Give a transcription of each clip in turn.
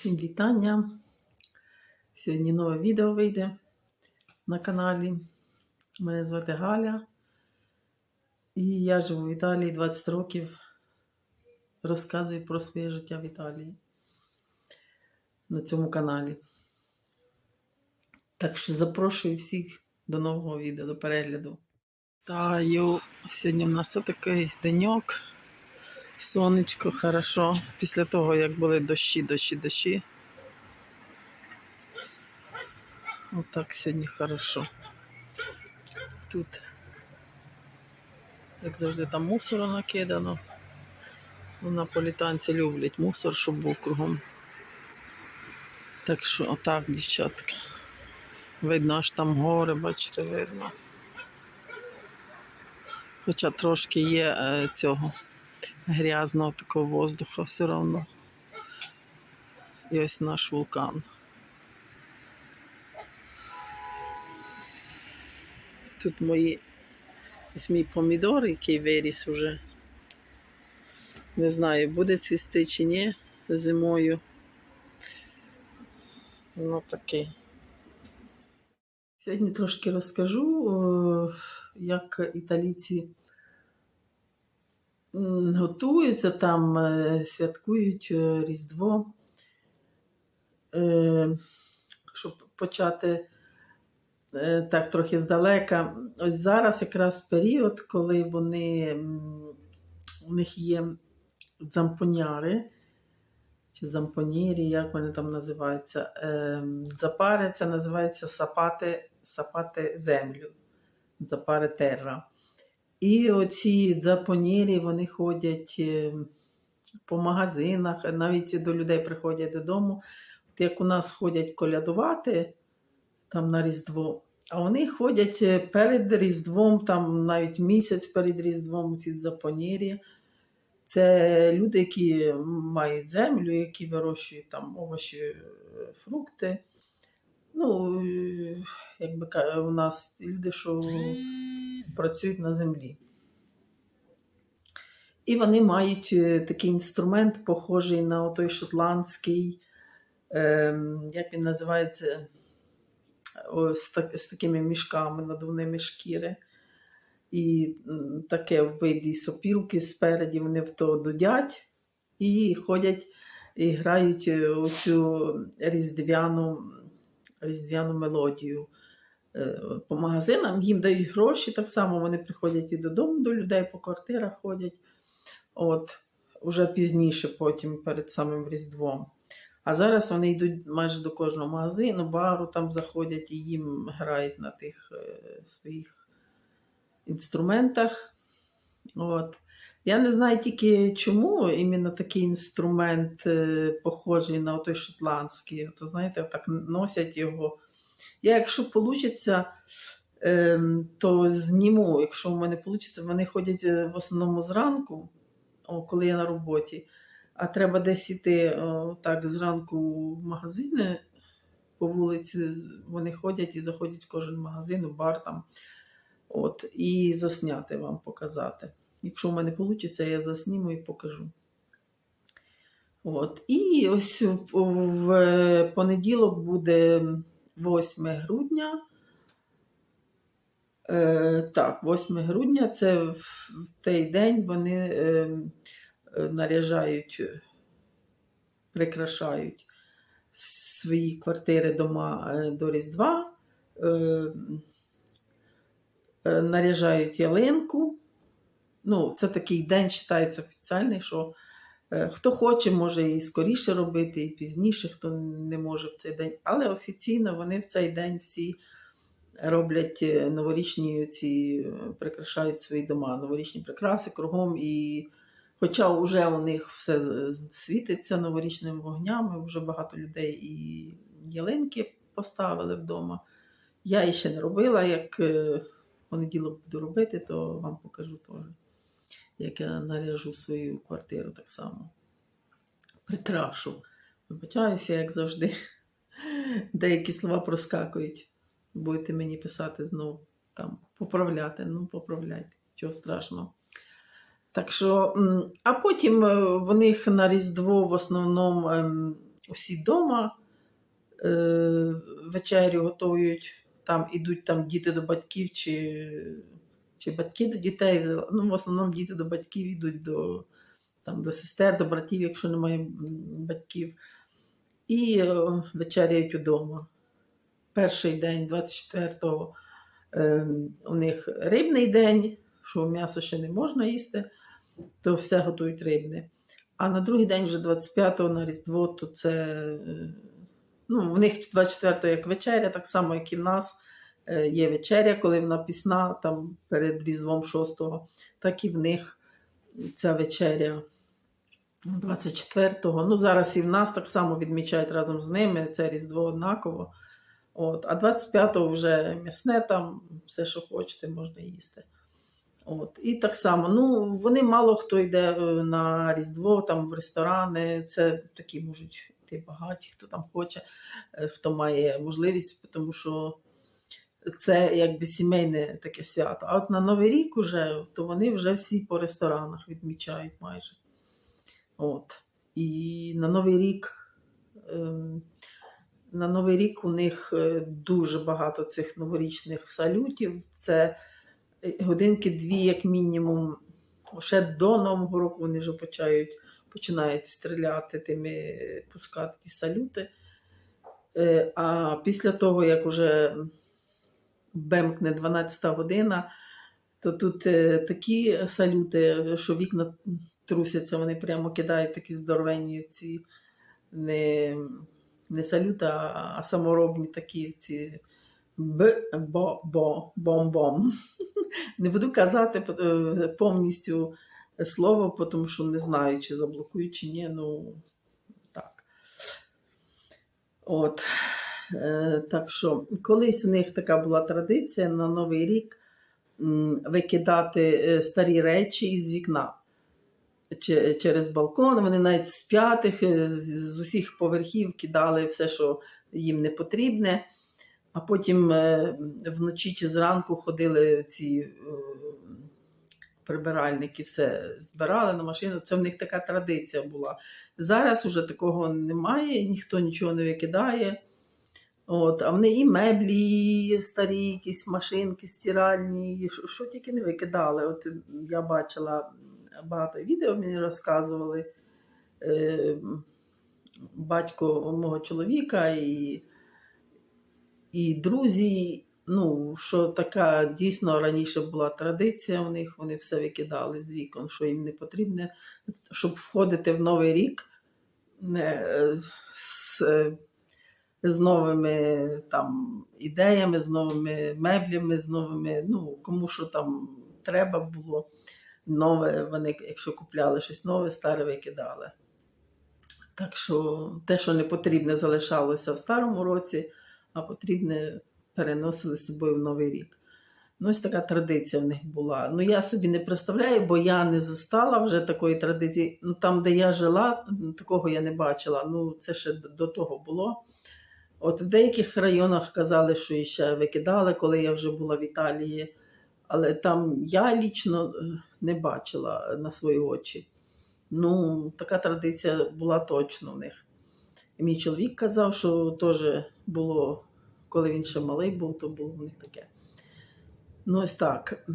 Всім вітання. Сьогодні нове відео вийде на каналі. Мене звати Галя. І я живу в Італії 20 років. Розказую про своє життя в Італії на цьому каналі. Так що запрошую всіх до нового відео, до перегляду. Таю, сьогодні в нас такий деньок. Сонечко, хорошо. Після того, як були дощі, дощі, дощі. Отак сьогодні хорошо. Тут, як завжди, там мусору накидано. Ну, наполітанці люблять мусор, щоб був кругом. Так що отак, дівчатка. Видно, аж там гори, бачите, видно. Хоча трошки є е, цього грязного такого воздуха все одно. І ось наш вулкан. Тут мої ось мій помідор, який виріс уже. Не знаю, буде цвісти чи ні зимою. Ну такий. Сьогодні трошки розкажу, як італійці готуються там, е, святкують е, Різдво. Е, Щоб почати так трохи здалека. Ось зараз якраз період, коли вони у них є зампоняри. Чи зампонірі, як вони там називаються, запари, це називається сапати, сапати землю, запари терра. І оці запонірі, вони ходять е, по магазинах, навіть до людей приходять додому. От як у нас ходять колядувати там на Різдво, а вони ходять е, перед Різдвом, там навіть місяць перед Різдвом ці запонірі. Це люди, які мають землю, які вирощують там овочі, е, фрукти. Ну, як би ка- у нас люди, що працюють на землі. І вони мають е, такий інструмент, похожий на той шотландський, ем, як він називається, О, з, так- з такими мішками, надувними шкіри. І таке в виді сопілки спереді вони в то дудять і ходять і грають е, оцю різдвяну, різдвяну мелодію по магазинам. Їм дають гроші, так само вони приходять і додому до людей, по квартирах ходять. От, уже пізніше, потім перед самим Різдвом. А зараз вони йдуть майже до кожного магазину, бару там заходять і їм грають на тих е, своїх інструментах. От. Я не знаю тільки чому іменно такий інструмент е, похожий на той шотландський. То знаєте, так носять його. Я, якщо вийде, то зніму. Якщо в мене вийде, вони ходять е, в основному зранку, коли я на роботі. А треба десь іти так зранку в магазини по вулиці. Вони ходять і заходять в кожен магазин, в бар там. От, і засняти вам показати. Якщо в мене вийде, я засніму і покажу. От. І ось в, в понеділок буде 8 грудня. Е, так, 8 грудня це в, в той день вони е, е, наряжають, прикрашають свої квартири дома е, до Різдва. Е, е, наряжають ялинку. Ну, це такий день вважається офіціальний, що хто хоче, може і скоріше робити, і пізніше, хто не може в цей день. Але офіційно вони в цей день всі роблять е, новорічні ці, е, прикрашають свої дома, новорічні прикраси кругом. І хоча вже у них все світиться новорічними вогнями, вже багато людей і ялинки поставили вдома. Я її ще не робила, як е, понеділок буду робити, то вам покажу теж, як я наряжу свою квартиру так само. Прикрашу. Вибачаюся, як завжди. Деякі слова проскакують. Будете мені писати знову, там, поправляти. Ну, поправляйте, чого страшного. Так що, а потім е, в них на Різдво в основному ем, усі вдома е, вечерю готують, там ідуть там діти до батьків чи, чи батьки до дітей. Ну, в основному діти до батьків йдуть до, там, до сестер, до братів, якщо немає батьків. І е, вечеряють удома. Перший день, 24-го, е, у них рибний день, що м'ясо ще не можна їсти, то все готують рибне. А на другий день, вже 25-го на Різдво, то це. е, Ну, в них 24-го як вечеря, так само, як і в нас е, є вечеря, коли вона пісна там перед Різдвом 6-го, так і в них ця вечеря 24-го. Ну, зараз і в нас так само відмічають разом з ними, це Різдво однаково. От. А 25-го вже м'ясне там, все, що хочете, можна їсти. От. І так само, ну, вони мало хто йде е, на Різдво, там в ресторани. Це такі можуть йти багаті, хто там хоче, е, хто має можливість, тому що це якби сімейне таке свято. А от на Новий рік уже, то вони вже всі по ресторанах відмічають майже. От. І на Новий рік. ем, на Новий рік у них е, дуже багато цих новорічних салютів. Це е, годинки дві, як мінімум. Ще до Нового року вони вже починають, починають стріляти тими, пускати ті салюти. Е, А після того, як вже бемкне 12 година, то тут е, такі салюти, що вікна трусяться, вони прямо кидають такі здоровенні ці не, не салюти, а, а саморобні такі ці б, бо, бо, бом-бом. Не буду казати е, повністю слово, тому що не знаю, чи заблокують, чи ні. Ну так. От. Е, так що колись у них така була традиція на Новий рік викидати е, старі речі із вікна через балкон. Вони навіть з п'ятих, е, з, усіх поверхів кидали все, що їм не потрібне. А потім вночі чи зранку ходили ці прибиральники, все збирали на машину. Це в них така традиція була. Зараз уже такого немає, ніхто нічого не викидає. От, а вони і меблі, старі, якісь машинки стиральні, що, що тільки не викидали. От я бачила багато відео, мені розказували е, батько мого чоловіка і, і друзі. Ну, що така дійсно раніше була традиція у них, вони все викидали з вікон, що їм не потрібне, щоб входити в новий рік не, з, е, з новими там ідеями, з новими меблями, з новими, ну, кому що там треба було. Нове, вони, якщо купляли щось нове, старе викидали. Так що те, що не потрібне, залишалося в старому році, а потрібне переносили з собою в Новий рік. Ну, ось така традиція в них була. Ну, я собі не представляю, бо я не застала вже такої традиції. Ну, там, де я жила, такого я не бачила. Ну, це ще до- того було. От в деяких районах казали, що і ще викидали, коли я вже була в Італії. Але там я лічно е, не бачила на свої очі. Ну, така традиція була точно в них. І мій чоловік казав, що теж було, коли він ще малий був, то було в них таке. Ну, ось так.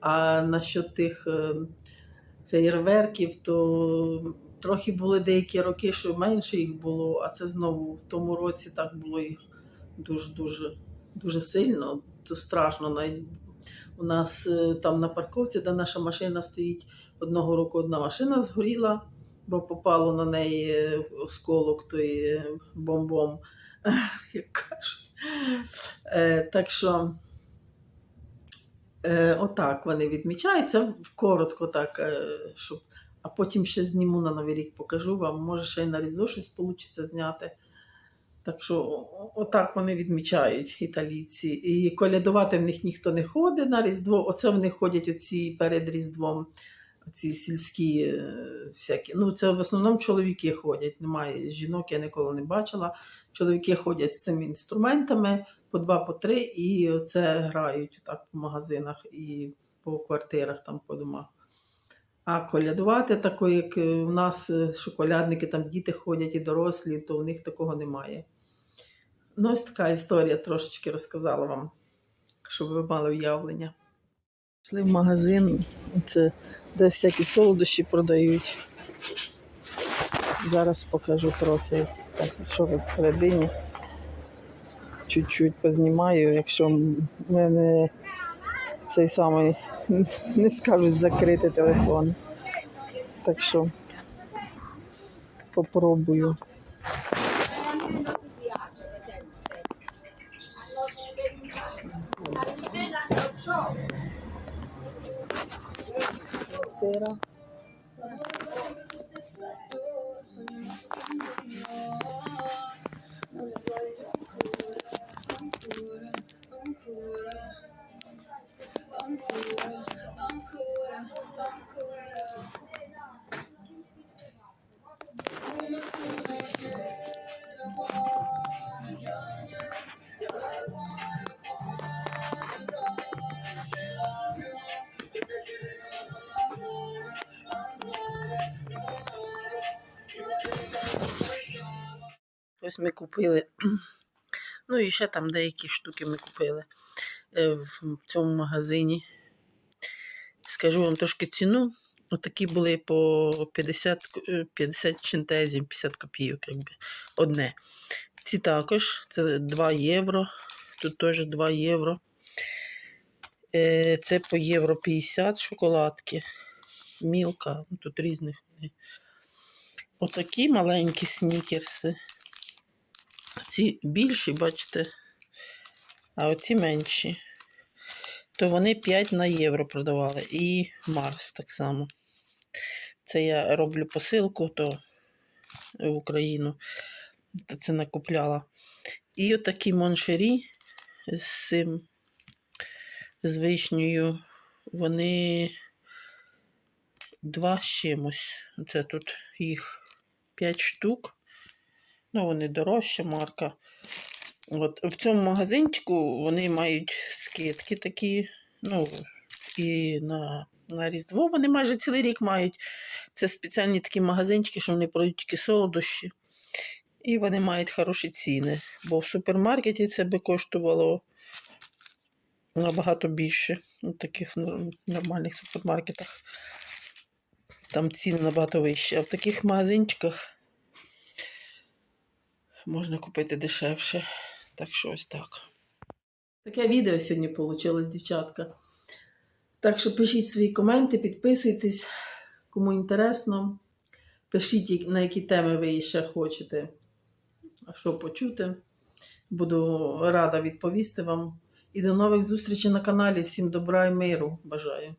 А насчет тих е, феєрверків, то трохи були деякі роки, що менше їх було, а це знову в тому році так було їх дуже-дуже дуже сильно, то страшно. У нас е, там на парковці, де наша машина стоїть, одного року одна машина згоріла, бо попало на неї е, осколок той е, бомбом, як кажуть. Так що отак вони відмічаються, коротко так, щоб. А потім ще зніму на Новий рік, покажу вам. Може, ще й на Різдво щось вийде зняти. Так що отак вони відмічають італійці. І колядувати в них ніхто не ходить на Різдво. Оце вони ходять оці перед Різдвом, ці сільські е, всякі. Ну, це в основному чоловіки ходять. Немає жінок, я ніколи не бачила. Чоловіки ходять з цими інструментами по два, по три, і оце грають так по магазинах і по квартирах, там по домах. А колядувати такої, як е, у нас е, шоколядники, там діти ходять і дорослі, то у них такого немає. Ну, ось така історія трошечки розказала вам, щоб ви мали уявлення. Пішли в магазин, це де всякі солодощі продають. Зараз покажу трохи, так, що ви всередині. Чуть-чуть познімаю, якщо в мене цей самий не скажуть закрити телефон. Так що попробую. Сира. Ось ми купили. Ну і ще там деякі штуки ми купили е, в цьому магазині. Скажу вам трошки ціну. Отакі були по 50, е, 50 чинтезів, 50 копійок, якби одне. Ці також, це 2 євро. Тут теж 2 євро. Е, Це по євро 50 шоколадки. Мілка, ну, тут різних. Отакі маленькі снікерси. Ці більші, бачите, а оці менші. То вони 5 на євро продавали. І Марс так само. Це я роблю посилку то в Україну. То це накупляла. І отакі моншері з цим, з вишнею. Вони два з чимось. Це тут їх 5 штук. Ну, вони дорожча марка. От, в цьому магазинчику вони мають скидки такі. Ну, і на, на Різдво вони майже цілий рік мають. Це спеціальні такі магазинчики, що вони продають тільки солодощі. І вони мають хороші ціни. Бо в супермаркеті це би коштувало набагато більше. У таких нормальних супермаркетах. Там ціни набагато вищі. А в таких магазинчиках можна купити дешевше. Так що ось так. Таке відео сьогодні вийшло, дівчатка. Так що пишіть свої коменти, підписуйтесь, кому інтересно. Пишіть, на які теми ви ще хочете, що почути. Буду рада відповісти вам. І до нових зустрічей на каналі. Всім добра і миру бажаю.